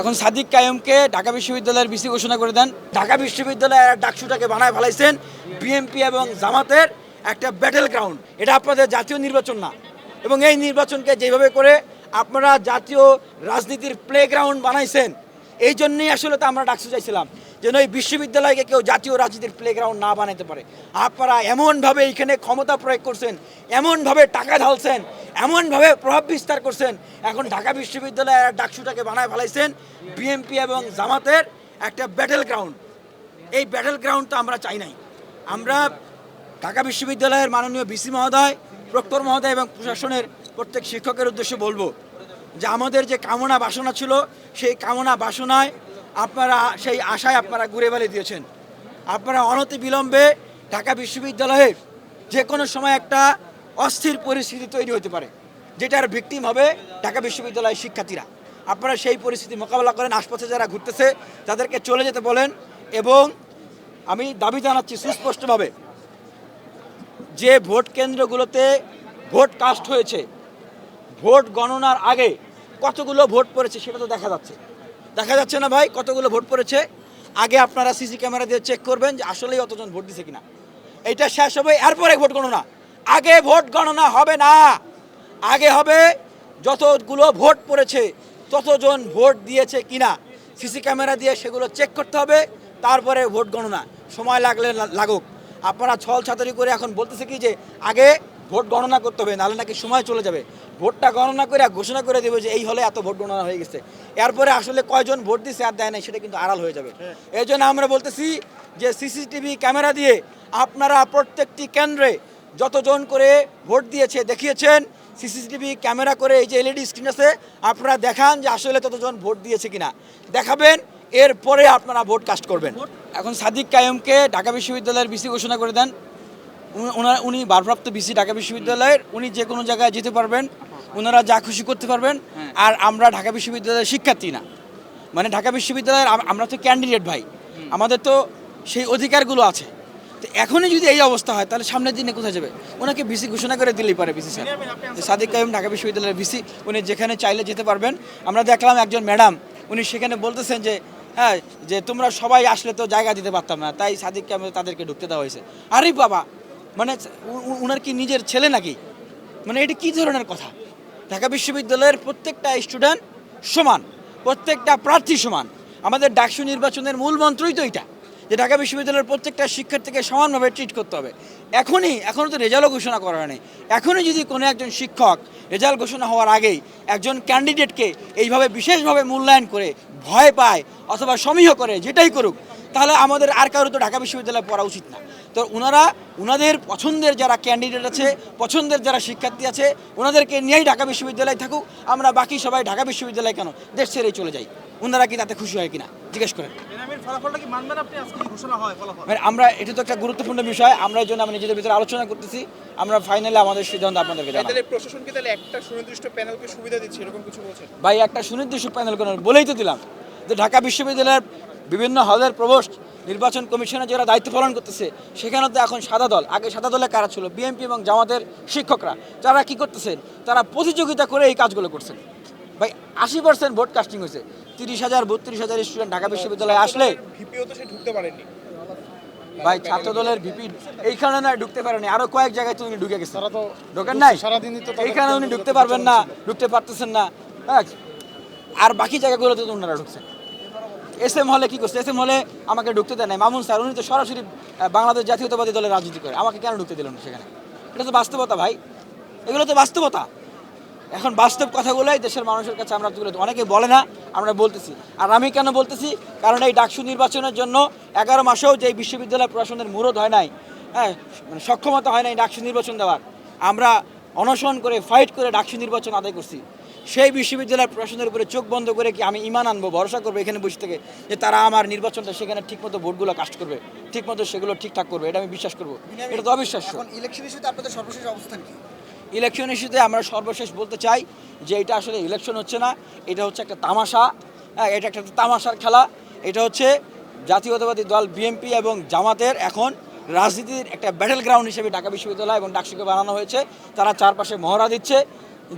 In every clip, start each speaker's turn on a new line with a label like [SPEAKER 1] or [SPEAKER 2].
[SPEAKER 1] এখন সাদিক কায়েমকে ঢাকা বিশ্ববিদ্যালয়ের বিসি ঘোষণা করে দেন। ঢাকা বিশ্ববিদ্যালয়ের ডাকসুটাকে বানায় ফেলাইছেন বিএনপি এবং জামাতের একটা ব্যাটেল গ্রাউন্ড এটা আপনাদের জাতীয় নির্বাচন না। এবং এই নির্বাচনকে যেভাবে করে আপনারা জাতীয় রাজনীতির প্লে গ্রাউন্ড বানাইছেন, এই জন্যই আসলে তো আমরা ডাকসু চাইছিলাম, যেন এই বিশ্ববিদ্যালয়কে কেউ জাতীয় রাজনীতির প্লে গ্রাউন্ড না বানাতে পারে। আপনারা এমনভাবে এইখানে ক্ষমতা প্রয়োগ করছেন, এমনভাবে টাকা ঢালছেন এমনভাবে প্রভাব বিস্তার করছেন। এখন ঢাকা বিশ্ববিদ্যালয়ের ডাকসুটাকে বানায় ফেলাইছেন বিএনপি এবং জামাতের একটা ব্যাটেল গ্রাউন্ড এই ব্যাটেল গ্রাউন্ড তো আমরা চাই নাই। আমরা ঢাকা বিশ্ববিদ্যালয়ের মাননীয় বিসি মহোদয়, প্রক্টর মহোদয় এবং প্রশাসনের প্রত্যেক শিক্ষকের উদ্দেশ্যে বলব যে আমাদের যে কামনা বাসনা ছিল, সেই কামনা বাসনায় আপনারা সেই আশায় আপনারা ঘুরে বেলে দিয়েছেন। আপনারা অনতি বিলম্বে ঢাকা বিশ্ববিদ্যালয়ের যে কোনো সময় একটা অস্থির পরিস্থিতি তৈরি হতে পারে, যেটার ভিকটিম হবে ঢাকা বিশ্ববিদ্যালয়ের শিক্ষার্থীরা। আপনারা সেই পরিস্থিতি মোকাবেলা করেন, আশপাশে যারা ঘুরতেছে, তাদেরকে চলে যেতে বলেন এবং আমি দাবি জানাচ্ছি সুস্পষ্টভাবে যে ভোট কেন্দ্রগুলোতে ভোট কাস্ট হয়েছে, ভোট গণনার আগে কতগুলো ভোট পড়েছে সেটা তো দেখা যাচ্ছে। দেখা যাচ্ছে না ভাই কতগুলো ভোট পড়েছে? আগে আপনারা সিসি ক্যামেরা দিয়ে চেক করবেন যে আসলেই অতজন ভোট দিছে কিনা। এটা শেষ হবে, এরপরে ভোট গণনা। আগে ভোট গণনা হবে না। আগে হবে যতগুলো ভোট পড়েছে ততজন ভোট দিয়েছে কিনা। সিসি ক্যামেরা দিয়ে সেগুলো চেক করতে হবে তারপরে ভোট গণনা। সময় লাগলে লাগুক। আপনারা ছল ছাতারি করে এখন বলতেছে কি যে আগে ভোট গণনা করতে হবে নাহলে নাকি সময় চলে যাবে। ভোটটা গণনা করে ঘোষণা করে দেবে যে এই হলে এত ভোট গণনা হয়ে গেছে। এরপরে আসলে কয়জন ভোট দিচ্ছে আর দেয় নাই সেটা কিন্তু আড়াল হয়ে যাবে। এই জন্য আমরা বলতেছি যে সিসিটিভি ক্যামেরা দিয়ে আপনারা প্রত্যেকটি কেন্দ্রে যতজন করে ভোট দিয়েছে দেখিয়েছেন সিসিটিভি ক্যামেরা করে এই যে এলইডি স্ক্রিন আছে আপনারা দেখান যে আসলে ততজন ভোট দিয়েছে কিনা। দেখাবেন এরপরে আপনারা ভোট কাস্ট করবেন। এখন সাদিক কায়েমকে ঢাকা বিশ্ববিদ্যালয়ের বিসি ঘোষণা করে দেন। ওনার উনি ভারপ্রাপ্ত বিসি ঢাকা বিশ্ববিদ্যালয়ের উনি যে কোনো জায়গায় যেতে পারবেন ওনারা যা খুশি করতে পারবেন। আর আমরা ঢাকা বিশ্ববিদ্যালয়ের শিক্ষার্থী না। মানে ঢাকা বিশ্ববিদ্যালয়ের আমরা তো ক্যান্ডিডেট ভাই। আমাদের তো সেই অধিকারগুলো আছে। তো এখনই যদি এই অবস্থা হয় তাহলে সামনের দিনে কোথায় যাবে? ওনাকে বিসি ঘোষণা করে দিলেই পারে বিসি স্যার। সাদিক কাইম ঢাকা বিশ্ববিদ্যালয়ের বিসি উনি যেখানে চাইলে যেতে পারবেন। আমরা দেখলাম একজন ম্যাডাম উনি সেখানে বলতেছেন যে হ্যাঁ যে তোমরা সবাই আসলে তো জায়গা দিতে পারতাম না তাই সাদিক কাইম তাদেরকে ঢুকতে দেওয়া হয়েছে। আরে বাবা মানে উনার কি নিজের ছেলে নাকি? মানে এটা কি ধরনের কথা? ঢাকা বিশ্ববিদ্যালয়ের প্রত্যেকটা স্টুডেন্ট সমান প্রত্যেকটা প্রার্থী সমান। আমাদের ডাকসু নির্বাচনের মূল মন্ত্রই তো এটা। যে ঢাকা বিশ্ববিদ্যালয়ের প্রত্যেকটা শিক্ষার্থীকে সমানভাবে ট্রিট করতে হবে। এখনই, এখনও তো রেজাল্টও ঘোষণা করা হয়নি। এখনই যদি কোনো একজন শিক্ষক রেজাল্ট ঘোষণা হওয়ার আগেই একজন ক্যান্ডিডেটকে এইভাবে বিশেষভাবে মূল্যায়ন করে ভয় পায় অথবা সমীহ করে যেটাই করুক, তাহলে আমাদের আর কারও তো ঢাকা বিশ্ববিদ্যালয়ে পড়া উচিত না। তো ওনারা ওনাদের পছন্দের যারা ক্যান্ডিডেট আছে, পছন্দের যারা শিক্ষার্থী আছে ওনাদেরকে নিয়েই ঢাকা বিশ্ববিদ্যালয়ে থাকুক। আমরা বাকি সবাই ঢাকা বিশ্ববিদ্যালয়ে কেন? দেশ ছেড়েই চলে যাই। ওনারা কি তাতে খুশি হয় কিনা? জিজ্ঞেস করেন।
[SPEAKER 2] এনামের ফলাফলটা কি মানবেন আপনি? আজকে কি ঘোষণা হয় ফলাফল?
[SPEAKER 1] মানে আমরা এটা তো একটা গুরুত্বপূর্ণ বিষয়। আমরা এই জন্য আমরা নিজেদের ভিতরে আলোচনা করতেছি। আমরা ফাইনালি আমাদের সিদ্ধান্ত আপনাদেরকে জানাব।
[SPEAKER 2] তাহলে প্রশাসন কি তাহলে একটা সুনির্দিষ্ট প্যানেলকে সুবিধা দিচ্ছে এরকম কিছু বলছেন?
[SPEAKER 1] ভাই একটা সুনির্দিষ্ট প্যানেল কোনো বলেই তো দিলাম। যে ঢাকা বিশ্ববিদ্যালয়ের বিভিন্ন হলের প্রবোস্ট নির্বাচন কমিশনে যারা দায়িত্ব পালন করতেছে সেখানে তো এখন সাদা দল। আগে সাদা দলে কারা ছিল? বিএনপি এবং জামাতের শিক্ষকরা। যারা কি করতেছেন? তারা প্রতিযোগিতা করে এই কাজগুলো করছেন। ভাই আশি পার্সেন্ট ভোট কাস্টিং হয়েছে। তিরিশ হাজার বত্রিশ হাজার স্টুডেন্ট ঢাকা বিশ্ববিদ্যালয়ে আসলে
[SPEAKER 2] ভিপিও তো সে ঢুকতে পারেননি
[SPEAKER 1] ভাই ছাত্র দলের ভিপি এইখানে না ঢুকতে পারেনি। আরও কয়েক জায়গায় তো উনি ঢুকে
[SPEAKER 3] তো
[SPEAKER 1] ঢোকেন নাই? এইখানে উনি ঢুকতে পারবেন না ঢুকতে পারতেছেন না। হ্যাঁ আর বাকি জায়গাগুলোতে তো ওনারা ঢুকছেন এস এম হলে কি করছে? এস এম হলে আমাকে ঢুকতে দেয় নাই। মামুন স্যার উনি তো সরাসরি বাংলাদেশ জাতীয়তাবাদী দলের রাজনীতি করে। আমাকে কেন ঢুকতে দিলেন সেখানে? এটা তো বাস্তবতা ভাই। এগুলো তো বাস্তবতা। এখন বাস্তব কথাগুলোই দেশের মানুষের কাছে আমরা তুলে অনেকে বলে না আমরা বলতেছি। আর আমি কেন বলতেছি? কারণ এই ডাকসু নির্বাচনের জন্য এগারো মাসেও যে বিশ্ববিদ্যালয় প্রশাসনের মুরদ হয় নাই হ্যাঁ মানে সক্ষমতা হয় নাই ডাকসু নির্বাচন দেওয়ার আমরা অনশন করে ফাইট করে ডাকসু নির্বাচন আদায় করছি। সেই বিশ্ববিদ্যালয় প্রশাসনের উপরে চোখ বন্ধ করে কি আমি ইমান আনব ভরসা করব এখানে বসে থেকে যে তারা আমার নির্বাচনটা সেখানে ঠিকমতো ভোটগুলো কাস্ট করবে ঠিকমতো সেগুলো ঠিকঠাক করবে এটা আমি বিশ্বাস করব। এটা তো অবিশ্বাস্য।
[SPEAKER 4] ইলেকশন ইস্যুতে আপনাদের সর্বশেষ অবস্থান কি?
[SPEAKER 1] ইলেকশন ইস্যুতে আমরা সর্বশেষ বলতে চাই যে এটা আসলে ইলেকশন হচ্ছে না, এটা হচ্ছে একটা তামাশা। হ্যাঁ এটা একটা তামাশার খেলা। এটা হচ্ছে জাতীয়তাবাদী দল বিএনপি এবং জামাতের এখন রাজনীতির একটা ব্যাটেল গ্রাউন্ড হিসেবে ঢাকা বিশ্ববিদ্যালয় এবং ডাকসুকে বানানো হয়েছে। তারা চারপাশে মহড়া দিচ্ছে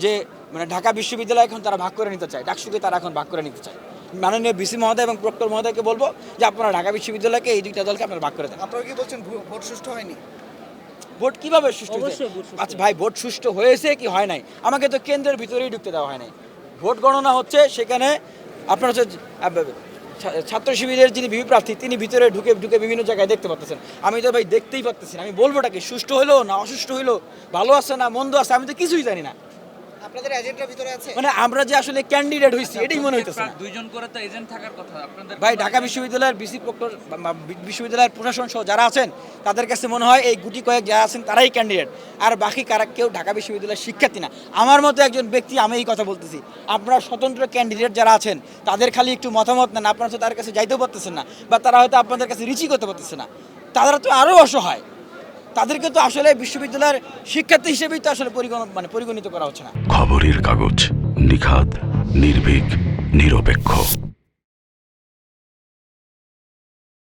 [SPEAKER 1] যে মানে ঢাকা বিশ্ববিদ্যালয় এখন তারা ভাগ করে নিতে চায়। ডাকসুকে তারা এখন ভাগ করে নিতে চায়। মাননীয় বিসি মহোদয় এবং প্রক্টর মহোদয়কে বলব যে, আপনারা ঢাকা বিশ্ববিদ্যালয়কে এই দুইটা দলকে আপনারা ভাগ করে দেন।
[SPEAKER 4] আপনারা কি বলছেন ভোট সুষ্ঠু হয়নি?
[SPEAKER 1] ভোট কীভাবে সুষ্ঠু হয়েছে? আচ্ছা ভাই ভোট সুষ্ঠু হয়েছে কি হয় নাই? আমাকে তো কেন্দ্রের ভিতরেই ঢুকতে দেওয়া হয় নাই। ভোট গণনা হচ্ছে সেখানে আপনার হচ্ছে ছাত্র শিবিরের যিনি বিপি প্রার্থী তিনি ভিতরে ঢুকে ঢুকে বিভিন্ন জায়গায় দেখতে পাচ্ছেন আমি তো ভাই দেখতেই পাচ্তেছি আমি বলবোটাকে সুষ্ঠু হলো না অসুস্থ হলো ভালো আছে না মন্দ আছে? আমি তো কিছুই জানি না।
[SPEAKER 4] আপনাদের এজেন্টরা ভিতরে আছে?
[SPEAKER 1] মানে আমরা যে আসলে ক্যান্ডিডেট হয়েছি এটাই মনে হইতেছে।
[SPEAKER 3] দুইজন করে তো এজেন্ট থাকার কথা আপনাদের
[SPEAKER 1] ভাই ঢাকা বিশ্ববিদ্যালয়ের বিসি প্রক্টর বিশ্ববিদ্যালয়ের প্রশাসন সহ যারা আছেন তাদের কাছে মনে হয় এই গুটি কয়েক যারা আছেন তারাই ক্যান্ডিডেট আর বাকি কারা কেউ ঢাকা বিশ্ববিদ্যালয়ের শিক্ষার্থী না। আমার মতো একজন ব্যক্তি আমি এই কথা বলতেছি। আপনারা স্বতন্ত্র ক্যান্ডিডেট যারা আছেন তাদের খালি একটু মতামত নেন। আপনারা তো তার কাছে যাইতেও পারতেছেন না বা তারা হয়তো আপনাদের কাছে রিচি করতে পারতেছে না। তারা তো আরও অসহায়। তাদেরকে তো আসলে বিশ্ববিদ্যালয়ের শিক্ষার্থী হিসেবেই তো আসলে পরিগণ মানে পরিগণিত করা হচ্ছে না।
[SPEAKER 5] খবরের কাগজ নিখাদ, নির্ভীক, নিরপেক্ষ।